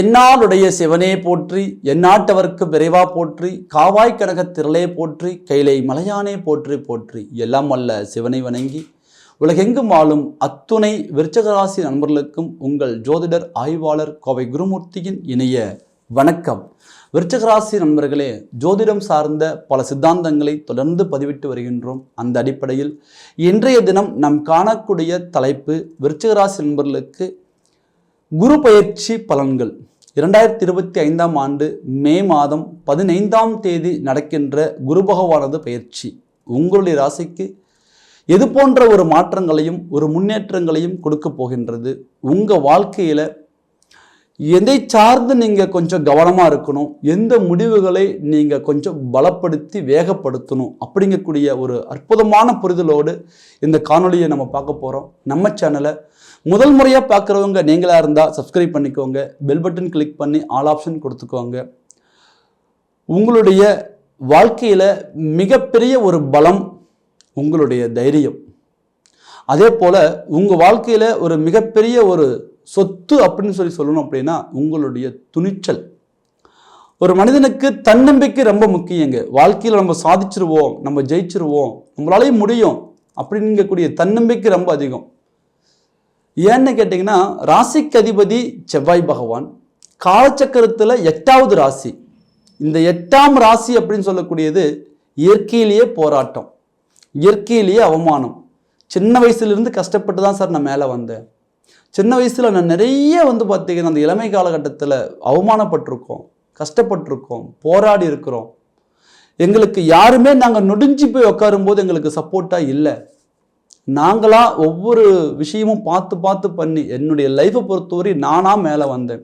தென்னாடுடைய சிவனே போற்றி எந்நாட்டவர்க்கு விரைவா போற்றி காவாய் கனக திரளே போற்றி கைலை மலையானே போற்றி போற்றி. எல்லாம் அல்ல சிவனை வணங்கி உலகெங்கும் வாழும் அத்துணை விருச்சகராசி நண்பர்களுக்கும் உங்கள் ஜோதிடர் ஆய்வாளர் கோவை குருமூர்த்தியின் இணைய வணக்கம். விருச்சகராசி நண்பர்களே ஜோதிடம் சார்ந்த பல சித்தாந்தங்களை தொடர்ந்து பதிவிட்டு வருகின்றோம். அந்த அடிப்படையில் இன்றைய தினம் நாம் காணக்கூடிய தலைப்பு விருச்சகராசி நண்பர்களுக்கு குரு பயிற்சி பலன்கள். இரண்டாயிரத்தி இருபத்தி ஐந்தாம் ஆண்டு மே மாதம் பதினைந்தாம் தேதி நடக்கின்ற குரு பகவானது பயிற்சி. உங்களுடைய ராசிக்கு எது போன்ற ஒரு மாற்றங்களையும் ஒரு முன்னேற்றங்களையும் கொடுக்க போகின்றது. உங்கள் வாழ்க்கையில் எதை சார்ந்து நீங்கள் கொஞ்சம் கவனமாக இருக்கணும் எந்த முடிவுகளை நீங்கள் கொஞ்சம் பலப்படுத்தி வேகப்படுத்தணும் அப்படிங்கக்கூடிய ஒரு அற்புதமான புரிதலோடு இந்த காணொலியை நம்ம பார்க்க போகிறோம் நம்ம சேனலை முதல் முறையாக பார்க்குறவங்க நீங்களாக இருந்தால் சப்ஸ்கிரைப் பண்ணிக்கோங்க. பெல் பட்டன் கிளிக் பண்ணி ஆல் ஆப்ஷன் கொடுத்துக்கோங்க. உங்களுடைய வாழ்க்கையில் மிகப்பெரிய ஒரு பலம் உங்களுடைய தைரியம். அதே போல் உங்கள் வாழ்க்கையில் ஒரு மிகப்பெரிய ஒரு சொத்து அப்படின்னு சொல்லி சொல்லணும் அப்படின்னா உங்களுடைய துணிச்சல். ஒரு மனிதனுக்கு தன்னம்பிக்கை ரொம்ப முக்கியங்க. வாழ்க்கையில் நம்ம சாதிச்சிருவோம் நம்ம ஜெயிச்சிருவோம் நம்மளாலேயும் முடியும் அப்படிங்கக்கூடிய தன்னம்பிக்கை ரொம்ப அதிகம். ஏன்னு கேட்டிங்கன்னா ராசிக்கு அதிபதி செவ்வாய் பகவான் காலச்சக்கரத்தில் எட்டாவது ராசி. இந்த எட்டாம் ராசி அப்படின்னு சொல்லக்கூடியது இயற்கையிலேயே போராட்டம் இயற்கையிலேயே அவமானம். சின்ன வயசுலேருந்து கஷ்டப்பட்டு தான் சார் நான் மேலே வந்தேன். சின்ன வயசில் நான் நிறைய வந்து பார்த்திங்கன்னா அந்த இளமை காலகட்டத்தில் அவமானப்பட்டிருக்கோம் கஷ்டப்பட்டிருக்கோம் போராடி இருக்கிறோம். எங்களுக்கு யாருமே நாங்கள் நொடிஞ்சு போய் உட்காரும்போது எங்களுக்கு சப்போர்ட்டாக இல்லை. நாங்களாக ஒவ்வொரு விஷயமும் பார்த்து பார்த்து பண்ணி என்னுடைய லைஃப்பை பொறுத்தவரை நானாக மேலே வந்தேன்.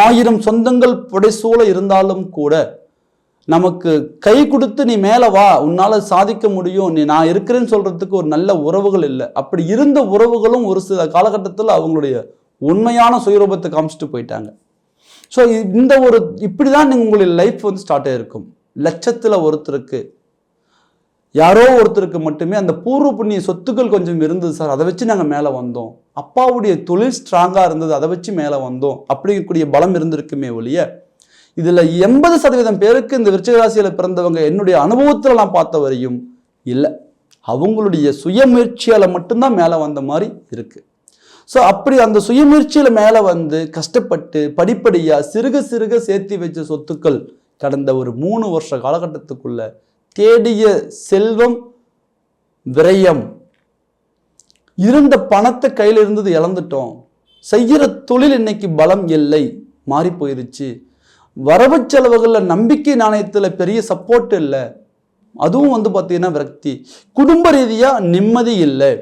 ஆயிரம் சொந்தங்கள் புடைசூழ இருந்தாலும் கூட நமக்கு கை கொடுத்து நீ மேலே வா உன்னால் சாதிக்க முடியும் நீ நான் இருக்கிறேன்னு சொல்கிறதுக்கு ஒரு நல்ல உறவுகள் இல்லை. அப்படி இருந்த உறவுகளும் ஒரு சில காலகட்டத்தில் அவங்களுடைய உண்மையான சுயரூபத்தை காமிச்சிட்டு போயிட்டாங்க. ஸோ இந்த ஒரு இப்படி தான் நீங்கள் உங்களுடைய லைஃப் வந்து ஸ்டார்ட் ஆகிருக்கும் லட்சத்தில் ஒருத்தருக்கு யாரோ ஒருத்தருக்கு மட்டுமே அந்த பூர்வ புண்ணிய சொத்துக்கள் கொஞ்சம் இருந்தது சார். அதை வச்சு நாங்கள் மேலே வந்தோம். அப்பாவுடைய தொழில் ஸ்ட்ராங்காக இருந்தது. அதை வச்சு மேலே வந்தோம். அப்படிங்கக்கூடிய பலம் இருந்திருக்குமே ஒழிய இதில் எண்பது சதவீதம் பேருக்கு இந்த விருச்சிகராசியில் பிறந்தவங்க என்னுடைய அனுபவத்தில் நான் பார்த்த வரையும் இல்லை. அவங்களுடைய சுயமுயற்சியால் மட்டும்தான் மேலே வந்த மாதிரி இருக்குது ஸோ அப்படி அந்த சுயமுயற்சியில் மேலே வந்து கஷ்டப்பட்டு படிப்படியாக சிறுக சிறுக சேர்த்து வச்ச சொத்துக்கள் கடந்த ஒரு மூணு வருஷ காலகட்டத்துக்குள்ளே தேடிய செல்வம் விரயம். இருந்த பணத்தை கையில் இருந்தது இழந்துட்டோம். செய்கிற தொழில் இன்னைக்கு பலம் இல்லை. மாறி போயிருச்சு. வரவு செலவுகளில் நம்பிக்கை நாணயத்தில் பெரிய சப்போர்ட் இல்லை. அதுவும் வந்து பார்த்தீங்கன்னா விரக்தி. குடும்ப ரீதியாக நிம்மதி இல்லை.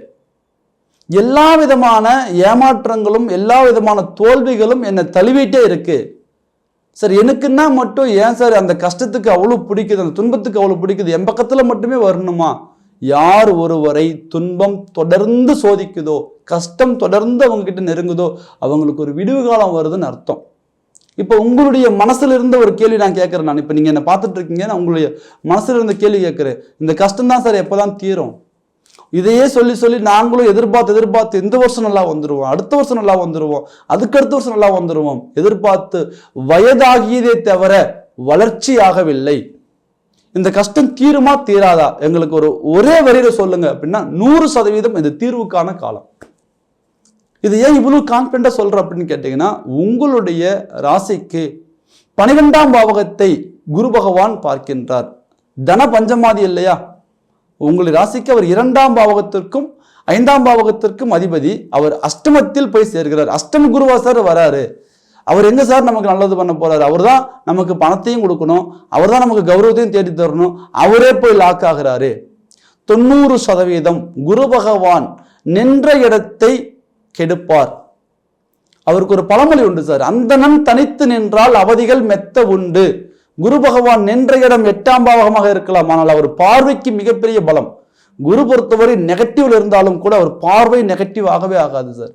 எல்லா விதமான ஏமாற்றங்களும் எல்லா விதமான தோல்விகளும் என்னை தழுவிட்டே இருக்குது சார் எனக்குன்னா மட்டும் ஏன் சார் அந்த கஷ்டத்துக்கு அவ்வளோ பிடிக்குது? அந்த துன்பத்துக்கு அவ்வளோ பிடிக்குது? என் பக்கத்தில் மட்டுமே வரணுமா? யார் ஒருவரை துன்பம் தொடர்ந்து சோதிக்குதோ கஷ்டம் தொடர்ந்து அவங்ககிட்ட நெருங்குதோ அவங்களுக்கு ஒரு விடுவு காலம் வருதுன்னு அர்த்தம். இப்போ உங்களுடைய மனசுல இருந்த ஒரு கேள்வி நான் கேட்குறேன் நான். இப்போ நீங்கள் என்னை பார்த்துட்டு இருக்கீங்க நான் உங்களுடைய மனசுல இருந்த கேள்வி கேட்குறேன் இந்த கஷ்டம் தான் சார் எப்போதான் தீரும்? இதையே சொல்லி சொல்லி நாங்களும் எதிர்பார்த்து எதிர்பார்த்து இந்த வருஷம் நல்லா வந்துடுவோம் அடுத்த வருஷம் நல்லா வந்துடுவோம் அதுக்கு அடுத்த வருஷம் நல்லா வந்துடுவோம் எதிர்பார்த்து வயதாகியதே தவிர வளர்ச்சி ஆகவில்லை இந்த கஷ்டம் தீருமா தீராதா? எங்களுக்கு ஒரு ஒரே வரியில சொல்லுங்க. அப்படின்னா நூறு சதவீதம் இது தீர்வுக்கான காலம். இது ஏன் இவ்வளவு கான்பிடண்டா சொல்ற அப்படின்னு கேட்டீங்கன்னா உங்களுடைய ராசிக்கு பனிரெண்டாம் பாவகத்தை குரு பகவான் பார்க்கின்றார். தன பஞ்சமாதி இல்லையா? உங்களுடைய ராசிக்கு அவர் இரண்டாம் பாவகத்திற்கும் ஐந்தாம் பாவகத்திற்கும் அதிபதி. அவர் அஷ்டமத்தில் போய் சேர்கிறார். அஷ்டம குருவா சார் வராரு. அவர் எங்க சார் நமக்கு நல்லது பண்ண போறாரு? அவர் தான் நமக்கு பணத்தையும் கொடுக்கணும். அவர் தான் நமக்கு கௌரவத்தையும் தேடி தரணும். அவரே போய் லாக் ஆகிறாரு. தொண்ணூறு சதவீதம் குரு பகவான் நின்ற இடத்தை கெடுப்பார். அவருக்கு ஒரு பழமொழி உண்டு சார். அந்தணன் தனித்து நின்றால் அவதிகள் மெத்த உண்டு. குரு பகவான் நின்ற இடம் எட்டாம் பாவகமாக இருக்கலாம் ஆனால் அவர் பார்வைக்கு மிகப்பெரிய பலம். குரு பொறுத்தவரை நெகட்டிவ்ல இருந்தாலும் கூட அவர் பார்வை நெகட்டிவ் ஆகவே ஆகாது சார்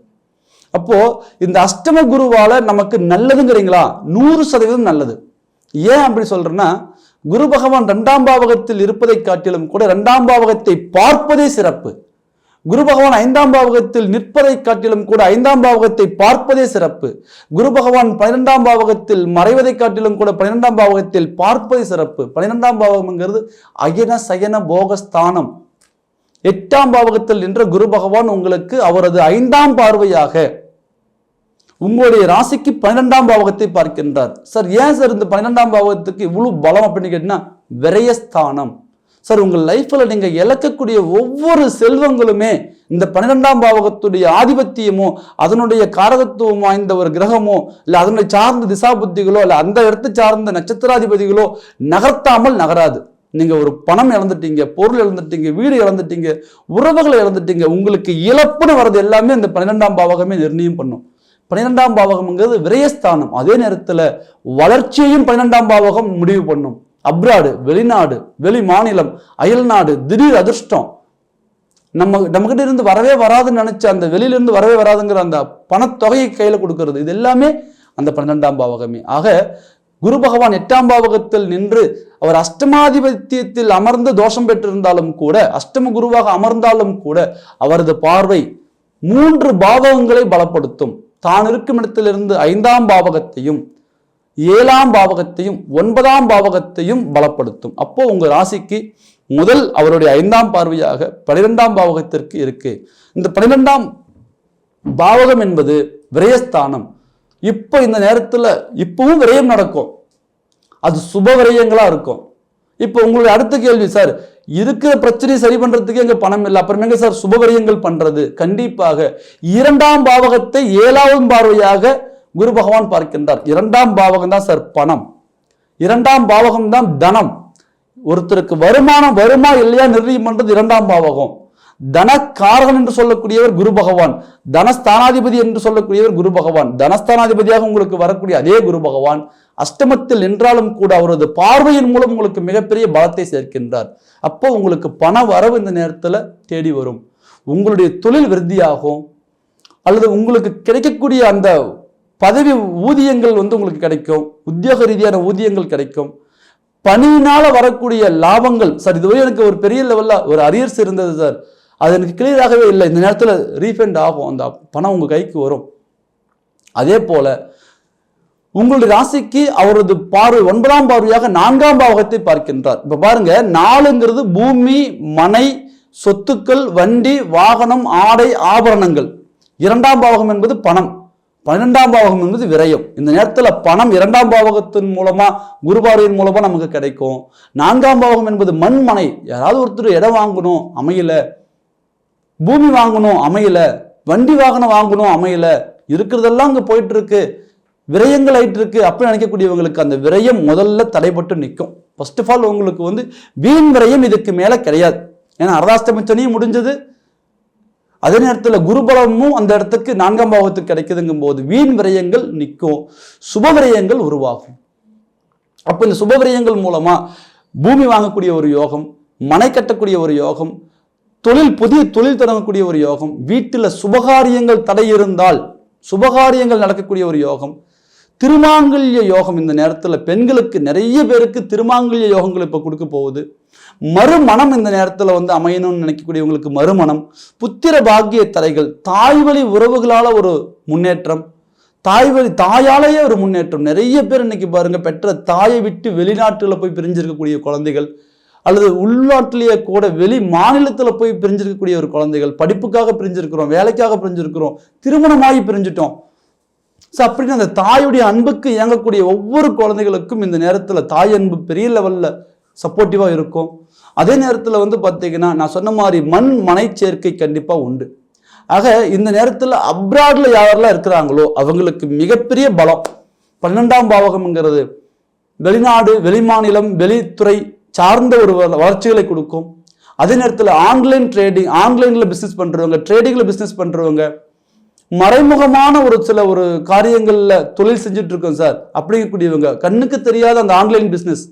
அப்போ இந்த அஷ்டம குருவால நமக்கு நல்லதுங்கிறீங்களா? நூறு சதவீதம் நல்லது. ஏன் அப்படி சொல்றேன்னா குரு பகவான் ரெண்டாம் பாவகத்தில் இருப்பதை காட்டிலும் கூட ரெண்டாம் பாவகத்தை பார்ப்பதே சிறப்பு. குரு பகவான் ஐந்தாம் பாவகத்தில் நிற்பதை காட்டிலும் கூட ஐந்தாம் பாவகத்தை பார்ப்பதே சிறப்பு. குரு பகவான் பன்னிரெண்டாம் பாவகத்தில் மறைவதை காட்டிலும் கூட பன்னிரெண்டாம் பாவகத்தில் பார்ப்பதே சிறப்பு. பன்னிரெண்டாம் பாவகம்ங்கிறது அயன சயன போகஸ்தானம். எட்டாம் பாவகத்தில் நின்ற குரு பகவான் உங்களுக்கு அவரது ஐந்தாம் பார்வையாக உங்களுடைய ராசிக்கு பன்னிரெண்டாம் பாவகத்தை பார்க்கின்றார். சார் ஏன் சார் இந்த பன்னிரெண்டாம் பாவகத்துக்கு இவ்வளவு பலம் அப்படின்னு கேட்டீங்கன்னா விரயஸ்தானம். சார் உங்கள் லைஃப்பில் நீங்கள் இழக்கக்கூடிய ஒவ்வொரு செல்வங்களுமே இந்த பன்னிரெண்டாம் பாவகத்துடைய ஆதிபத்தியமோ அதனுடைய காரகத்துவம் வாய்ந்த ஒரு கிரகமோ இல்லை அதனுடைய சார்ந்த திசா புத்திகளோ இல்லை அந்த இடத்து சார்ந்த நட்சத்திராதிபதிகளோ நகர்த்தாமல் நகராது. நீங்கள் ஒரு பணம் இழந்துட்டீங்க பொருள் இழந்துட்டீங்க வீடு இழந்துட்டீங்க உறவுகளை இழந்துட்டீங்க உங்களுக்கு இழப்புன்னு வர்றது எல்லாமே இந்த பன்னிரெண்டாம் பாவகமே நிர்ணயம் பண்ணும். பன்னிரெண்டாம் பாவகம்ங்கிறது விரயஸ்தானம். அதே நேரத்தில் வளர்ச்சியையும் பன்னிரெண்டாம் பாவகம் முடிவு பண்ணும். அப்ராடு வெளிநாடு வெளி மாநிலம் அயல் நாடு திடீர் அதிர்ஷ்டம். நம்ம நம்மகிட்ட இருந்து வரவே வராதுன்னு நினைச்ச அந்த வெளியிலிருந்து வரவே வராதுங்கிற அந்த பணத்தொகையை கையில் கொடுக்கறது இது எல்லாமே அந்த பன்னிரெண்டாம் பாவகமே. ஆக குரு பகவான் எட்டாம் பாவகத்தில் நின்று அவர் அஷ்டமாதிபத்தியத்தில் அமர்ந்து தோஷம் பெற்றிருந்தாலும் கூட அஷ்டம குருவாக அமர்ந்தாலும் கூட அவரது பார்வை மூன்று பாவகங்களை பலப்படுத்தும். தான் இருக்கும் இடத்திலிருந்து ஐந்தாம் பாவகத்தையும் ஏழாம் பாவகத்தையும் ஒன்பதாம் பாவகத்தையும் பலப்படுத்தும். அப்போ உங்கள் ராசிக்கு முதல் அவருடைய ஐந்தாம் பார்வையாக பனிரெண்டாம் பாவகத்திற்கு இருக்கு. இந்த பனிரெண்டாம் பாவகம் என்பது விரயஸ்தானம். இப்போ இந்த நேரத்தில் இப்பவும் விரயம் நடக்கும். அது சுப விரயங்களாக இருக்கும். இப்போ உங்களுடைய அடுத்த கேள்வி சார் இருக்கிற பிரச்சனையை சரி பண்றதுக்கு எங்க பணம் இல்லை. அப்புறம் எங்க சார் சுப விரயங்கள் பண்றது? கண்டிப்பாக இரண்டாம் பாவகத்தை ஏழாவது பார்வையாக குரு பகவான் பார்க்கின்றார். இரண்டாம் பாவகம் தான் சார் பணம். இரண்டாம் பாவகம் தான் தனம். ஒருத்தருக்கு வருமானம் வருமா இல்லையா நிர்ணயம் பண்றது இரண்டாம் பாவகம். தனக்காரகன் என்று சொல்லக்கூடியவர் குரு பகவான். தனஸ்தானாதிபதி என்று சொல்லக்கூடியவர் குரு பகவான். தனஸ்தானாதிபதியாக உங்களுக்கு வரக்கூடிய அதே குரு பகவான். அஷ்டமத்தில் நின்றாலும் கூட அவரது பார்வையின் மூலம் உங்களுக்கு மிகப்பெரிய பலத்தை சேர்க்கின்றார். அப்போ உங்களுக்கு பண வரவு இந்த நேரத்தில் தேடி வரும். உங்களுடைய தொழில் விருத்தியாகும். அல்லது உங்களுக்கு கிடைக்கக்கூடிய அந்த பதவி ஊதியங்கள் வந்து உங்களுக்கு கிடைக்கும். உத்தியோக ரீதியான ஊதியங்கள் கிடைக்கும். பணியினால் வரக்கூடிய லாபங்கள் சார் இதுவரை எனக்கு ஒரு பெரிய லெவலில் ஒரு அரியர்ஸ் இருந்தது சார். அது எனக்கு கிளியராகவே இல்லை. இந்த நேரத்தில் ரீஃபண்ட் ஆகும். அந்த பணம் உங்கள் கைக்கு வரும். அதே போல் உங்களுடைய ராசிக்கு அவரது பார்வை ஒன்பதாம் பார்வையாக நான்காம் பாவகத்தை பார்க்கின்றார். இப்போ பாருங்க நாலுங்கிறது பூமி மனை சொத்துக்கள் வண்டி வாகனம் ஆடை ஆபரணங்கள். இரண்டாம் பாவகம் என்பது பணம். பன்னெண்டாம் பாவகம் என்பது விரயம். இந்த நேரத்தில் பணம் இரண்டாம் பாவகத்தின் மூலமா குருபார்வையின் மூலமா நமக்கு கிடைக்கும். நான்காம் பாவகம் என்பது மண்மனை. யாராவது ஒருத்தர் இடம் வாங்கணும் அமையல. பூமி வாங்கணும் அமையல. வண்டி வாகனம் வாங்கணும் அமையல. இருக்கிறதெல்லாம் அங்கே போயிட்டு இருக்கு விரயங்கள் ஆயிட்டு இருக்கு அப்படின்னு நினைக்கக்கூடியவங்களுக்கு அந்த விரயம் முதல்ல தடைபட்டு நிற்கும் ஃபர்ஸ்ட் ஆஃப் ஆல் உங்களுக்கு வந்து வீண் விரயம் இதுக்கு மேலே கிடையாது. ஏன்னா அரதாஸ்தமிச்சனையும் முடிஞ்சது. அதே நேரத்தில் குருபலமும் அந்த இடத்துக்கு நான்காம் பாவத்துக்கு கிடைக்குதுங்கும் போது வீண் விரயங்கள் நிற்கும். சுப விரயங்கள் உருவாகும். அப்போ இந்த சுப விரயங்கள் மூலமாக பூமி வாங்கக்கூடிய ஒரு யோகம் மனை கட்டக்கூடிய ஒரு யோகம் தொழில் புதிய தொழில் தொடங்கக்கூடிய ஒரு யோகம் வீட்டில் சுபகாரியங்கள் தடை இருந்தால் சுபகாரியங்கள் நடக்கக்கூடிய ஒரு யோகம் திருமாங்கல்ய யோகம் இந்த நேரத்தில் பெண்களுக்கு நிறைய பேருக்கு திருமாங்கல்ய யோகங்கள் இப்போ கொடுக்க போகுது. மறுமணம் இந்த நேரத்தில் வந்து அமையணும்னு நினைக்கக்கூடியவங்களுக்கு மறுமணம். புத்திர பாக்கிய தலைகள் தாய்வழி உறவுகளால் ஒரு முன்னேற்றம் தாய்வழி தாயாலேயே ஒரு முன்னேற்றம். நிறைய பேர் இன்னைக்கு பாருங்க பெற்ற தாயை விட்டு வெளிநாட்டில் போய் பிரிஞ்சிருக்கக்கூடிய குழந்தைகள் அல்லது உள்நாட்டிலேயே கூட வெளி மாநிலத்தில் போய் பிரிஞ்சிருக்கக்கூடிய ஒரு குழந்தைகள் படிப்புக்காக பிரிஞ்சிருக்கிறோம் வேலைக்காக பிரிஞ்சிருக்கிறோம் திருமணமாகி பிரிஞ்சிட்டோம். ஸோ அப்படின்னு அந்த தாயுடைய அன்புக்கு இயங்கக்கூடிய ஒவ்வொரு குழந்தைகளுக்கும் இந்த நேரத்தில் தாய் அன்பு பெரிய லெவலில் சப்போர்ட்டிவாக இருக்கும். அதே நேரத்தில் வந்து பார்த்தீங்கன்னா நான் சொன்ன மாதிரி மண் மனை சேர்க்கை கண்டிப்பாக உண்டு. ஆக இந்த நேரத்தில் அப்ராடில் யாரெல்லாம் இருக்கிறாங்களோ அவங்களுக்கு மிகப்பெரிய பலம். பன்னெண்டாம் பாவகம்ங்கிறது வெளிநாடு வெளிமாநிலம் வெளித்துறை சார்ந்த ஒரு வளர்ச்சிகளை கொடுக்கும். அதே நேரத்தில் ஆன்லைன் ட்ரேடிங் ஆன்லைனில் பிஸ்னஸ் பண்ணுறவங்க ட்ரேடிங்கில் பிஸ்னஸ் பண்ணுறவங்க மறைமுகமான ஒரு சில ஒரு காரியங்களில் தொழில் செஞ்சுட்டு இருக்கோம் சார். அப்படிங்கக்கூடியவங்க. கண்ணுக்கு தெரியாத அந்த ஆன்லைன் பிஸ்னஸ்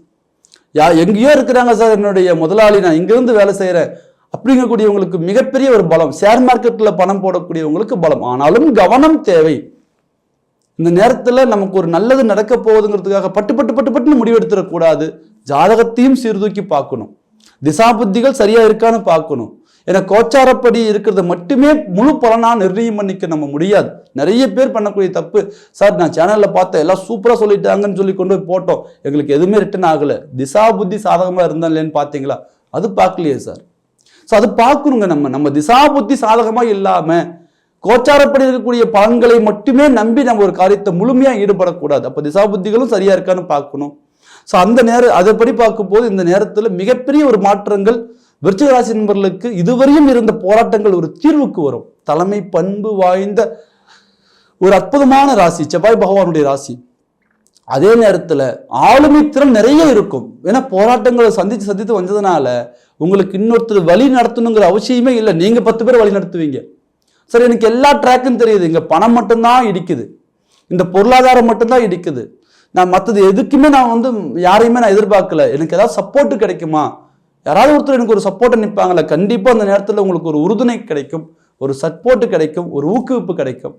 யா எங்கேயோ இருக்கிறாங்க சார் என்னுடைய முதலாளி. நான் இங்கேருந்து வேலை செய்கிறேன் அப்படிங்கக்கூடியவங்களுக்கு மிகப்பெரிய ஒரு பலம். ஷேர் மார்க்கெட்டில் பணம் போடக்கூடியவங்களுக்கு பலம். ஆனாலும் கவனம் தேவை. இந்த நேரத்தில் நமக்கு ஒரு நல்லது நடக்க போகுதுங்கிறதுக்காக பட்டு பட்டு பட்டு பட்டுன்னு முடிவெடுத்துடக்கூடாது ஜாதகத்தையும் சீர்தூக்கி பார்க்கணும். திசா புத்திகள் இருக்கான்னு பார்க்கணும். ஏன்னா கோச்சாரப்படி இருக்கிறத மட்டுமே முழு பலனா நிர்ணயம் பண்ணிக்க நம்ம முடியாது. நிறைய பேர் பண்ணக்கூடிய தப்பு சார் நான் சேனலில் பார்த்தேன் எல்லாம் சூப்பராக சொல்லிட்டாங்கன்னு சொல்லி கொண்டு போய் போட்டோம். எங்களுக்கு எதுவுமே ரிட்டன் ஆகலை. திசா புத்தி சாதகமாக இருந்தா இல்லைன்னு பார்த்தீங்களா? அது பார்க்கலையே சார். ஸோ அது பார்க்கணுங்க நம்ம. நம்ம திசா புத்தி சாதகமாக இல்லாமல் கோச்சாரப்படி இருக்கக்கூடிய பலன்களை மட்டுமே நம்பி நம்ம ஒரு காரியத்தை முழுமையாக ஈடுபடக்கூடாது. அப்போ திசா புத்திகளும் சரியாக இருக்கான்னு பார்க்கணும். ஸோ அந்த நேரம் அதைப்படி பார்க்கும்போது இந்த நேரத்தில் மிகப்பெரிய ஒரு மாற்றங்கள் விருச்சிகராசி நண்பர்களுக்கு இதுவரையும் இருந்த போராட்டங்கள் ஒரு தீர்வுக்கு வரும். தலைமை பண்பு வாய்ந்த ஒரு அற்புதமான ராசி செவ்வாய் பகவானுடைய ராசி. அதே நேரத்தில் ஆளுமை திறன் நிறைய இருக்கும். ஏன்னா போராட்டங்களை சந்தித்து சந்தித்து வந்ததுனால உங்களுக்கு இன்னொருத்தர் வழி நடத்தணுங்கிற அவசியமே இல்லை. நீங்கள் பத்து பேர் வழி நடத்துவீங்க. சரி எனக்கு எல்லா ட்ராக்கும் தெரியுது. இங்கே பணம் மட்டும்தான் இடிக்குது. இந்த பொருளாதாரம் மட்டும்தான் இடிக்குது. நான் மற்றது எதுக்குமே நான் வந்து யாரையுமே நான் எதிர்பார்க்கல. எனக்கு ஏதாவது சப்போர்ட்டு கிடைக்குமா? யாராவது ஒருத்தர் எனக்கு ஒரு சப்போர்ட்டை நிற்பாங்களே கண்டிப்பாக அந்த நேரத்தில் உங்களுக்கு ஒரு உறுதுணை கிடைக்கும் ஒரு சப்போர்ட் கிடைக்கும் ஒரு ஊக்குவிப்பு கிடைக்கும்.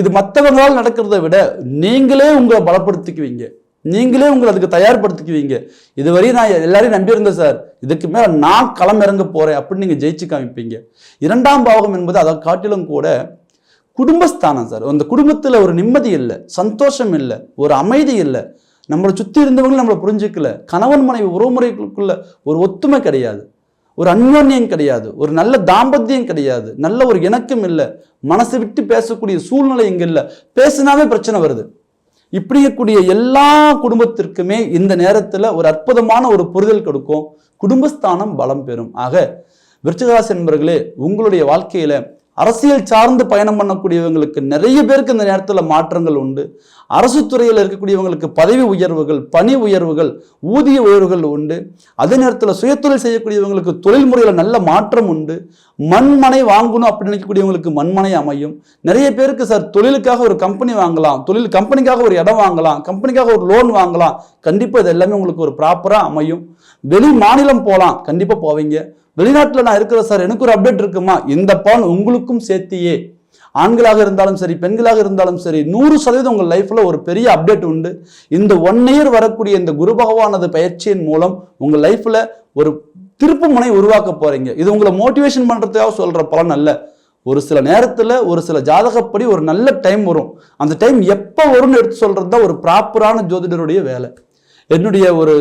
இது மற்றவங்களால் நடக்கிறத விட நீங்களே உங்களை பலப்படுத்திக்குவீங்க. நீங்களே உங்களை அதுக்கு தயார்படுத்திக்குவீங்க. இதுவரையும் நான் எல்லாரையும் நம்பியிருந்தேன் சார். இதுக்கு மேலே நான் களம் இறங்க போறேன் அப்படின்னு நீங்கள் ஜெயிச்சு காமிப்பீங்க. இரண்டாம் பாவகம் என்பது அதை காட்டிலும் கூட குடும்பஸ்தானம் சார். அந்த குடும்பத்தில் ஒரு நிம்மதி இல்லை சந்தோஷம் இல்லை ஒரு அமைதி இல்லை. நம்மளை சுற்றி இருந்தவங்களும் நம்மளை புரிஞ்சுக்கல. கணவன் மனைவி உறவுமுறைகளுக்குள்ள ஒரு ஒத்துமை கிடையாது. ஒரு அந்யோன்யம் கிடையாது. ஒரு நல்ல தாம்பத்தியம் கிடையாது. நல்ல ஒரு இணக்கம் இல்லை. மனசு விட்டு பேசக்கூடிய சூழ்நிலை இங்கே இல்லை. பேசினாவே பிரச்சனை வருது. இப்படி இருக்கக்கூடிய எல்லா குடும்பத்திற்குமே இந்த நேரத்தில் ஒரு அற்புதமான ஒரு புரிதல் கொடுக்கும். குடும்பஸ்தானம் பலம் பெறும். ஆக விருச்சகராசி என்பர்களே உங்களுடைய வாழ்க்கையில அரசியல் சார்ந்து பயணம் பண்ணக்கூடியவங்களுக்கு நிறைய பேருக்கு இந்த நேரத்தில் மாற்றங்கள் உண்டு. அரசு துறையில் இருக்கக்கூடியவங்களுக்கு பதவி உயர்வுகள் பணி உயர்வுகள் ஊதிய உயர்வுகள் உண்டு. அதே நேரத்தில் சுயத்தொழில் செய்யக்கூடியவங்களுக்கு தொழில் முறையில் நல்ல மாற்றம் உண்டு. மண்மனை வாங்கணும் அப்படின்னு நினைக்கக்கூடியவங்களுக்கு மண்மனை அமையும். நிறைய பேருக்கு சார் தொழிலுக்காக ஒரு கம்பெனி வாங்கலாம் தொழில் கம்பெனிக்காக ஒரு இடம் வாங்கலாம் கம்பெனிக்காக ஒரு லோன் வாங்கலாம். கண்டிப்பாக இது எல்லாமே உங்களுக்கு ஒரு ப்ராப்பராக அமையும். வெளி மாநிலம் போகலாம் கண்டிப்பாக போவீங்க. வெளிநாட்டில் நான் இருக்கிற சார். எனக்கு ஒரு அப்டேட் இருக்குமா? இந்த பலன் உங்களுக்கும் சேர்த்தியே. ஆண்களாக இருந்தாலும் சரி பெண்களாக இருந்தாலும் சரி நூறு சதவீதம் உங்கள் லைஃப்பில் ஒரு பெரிய அப்டேட் உண்டு. இந்த ஒன் இயர் வரக்கூடிய இந்த குரு பகவானது பயிற்சியின் மூலம் உங்கள் லைஃப்பில் ஒரு திருப்பு முனை உருவாக்க போறீங்க. இது உங்களை மோட்டிவேஷன் பண்ணுறதுக்காக சொல்கிற பலன் அல்ல. ஒரு சில நேரத்தில் ஒரு சில ஜாதகப்படி ஒரு நல்ல டைம் வரும். அந்த டைம் எப்போ வரும்னு எடுத்து சொல்கிறது தான் ஒரு ப்ராப்பரான ஜோதிடருடைய வேலை. என்னுடைய ஒரு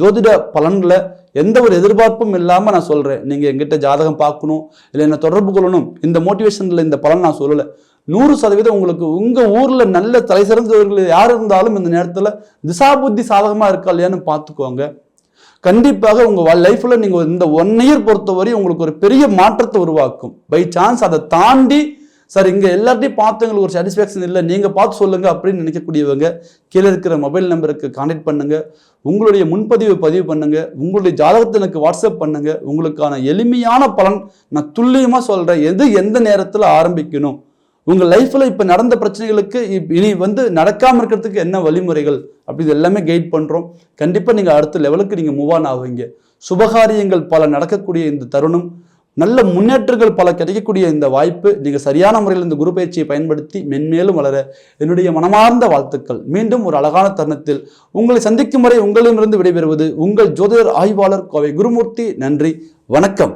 ஜோதிட பலனில் எந்த ஒரு எதிர்பார்ப்பும் இல்லாமல் நான் சொல்கிறேன் நீங்கள் எங்கிட்ட ஜாதகம் பார்க்கணும் இல்லை என்ன தொடர்பு கொள்ளணும் இந்த மோட்டிவேஷனில் இந்த பலன் நான் சொல்லலை. நூறு சதவீதம் உங்களுக்கு உங்கள் ஊரில் நல்ல தலை சிறந்தவர்கள் யார் இருந்தாலும் இந்த நேரத்தில் திசாபுத்தி சாதகமாக இருக்கா இல்லையான்னு பார்த்துக்கோங்க. கண்டிப்பாக உங்கள் லைஃப்பில் நீங்கள் இந்த ஒன் இயர் பொறுத்தவரை உங்களுக்கு ஒரு பெரிய மாற்றத்தை உருவாக்கும். பை சான்ஸ் அதை தாண்டி சார் இங்கே எல்லார்ட்டையும் பார்த்து எங்களுக்கு ஒரு சாட்டிஸ்ஃபேக்ஷன் இல்லை. நீங்கள் பார்த்து சொல்லுங்கள் அப்படின்னு நினைக்கக்கூடியவங்க கீழே இருக்கிற மொபைல் நம்பருக்கு கான்டாக்ட் பண்ணுங்கள் உங்களுடைய முன்பதிவு பதிவு பண்ணுங்கள் உங்களுடைய ஜாதகத்தை எனக்கு வாட்ஸ்அப் பண்ணுங்கள் உங்களுக்கான எளிமையான பலன் நான் துல்லியமாக சொல்கிறேன் எது எந்த நேரத்தில் ஆரம்பிக்கணும்? உங்கள் லைஃப்பில் இப்போ நடந்த பிரச்சனைகளுக்கு இப்- இனி வந்து நடக்காமல் இருக்கிறதுக்கு என்ன வழிமுறைகள்? அப்படி இது எல்லாமே கைட் பண்ணுறோம் கண்டிப்பாக நீங்கள் அடுத்த லெவலுக்கு நீங்கள் மூவ் ஆன் ஆவீங்க. சுபகாரியங்கள் பல நடக்கக்கூடிய இந்த தருணம். நல்ல முன்னேற்றங்கள் பல கிடைக்கக்கூடிய இந்த வாய்ப்பு நீங்கள் சரியான முறையில் இந்த குரு பயிற்சியை பயன்படுத்தி மென்மேலும் வளர என்னுடைய மனமார்ந்த வாழ்த்துக்கள். மீண்டும் ஒரு அழகான தருணத்தில் உங்களை சந்திக்கும் வரை உங்களிடமிருந்து விடைபெறுவது உங்கள் ஜோதிடர் ஆய்வாளர் கோவை குருமூர்த்தி. நன்றி வணக்கம்.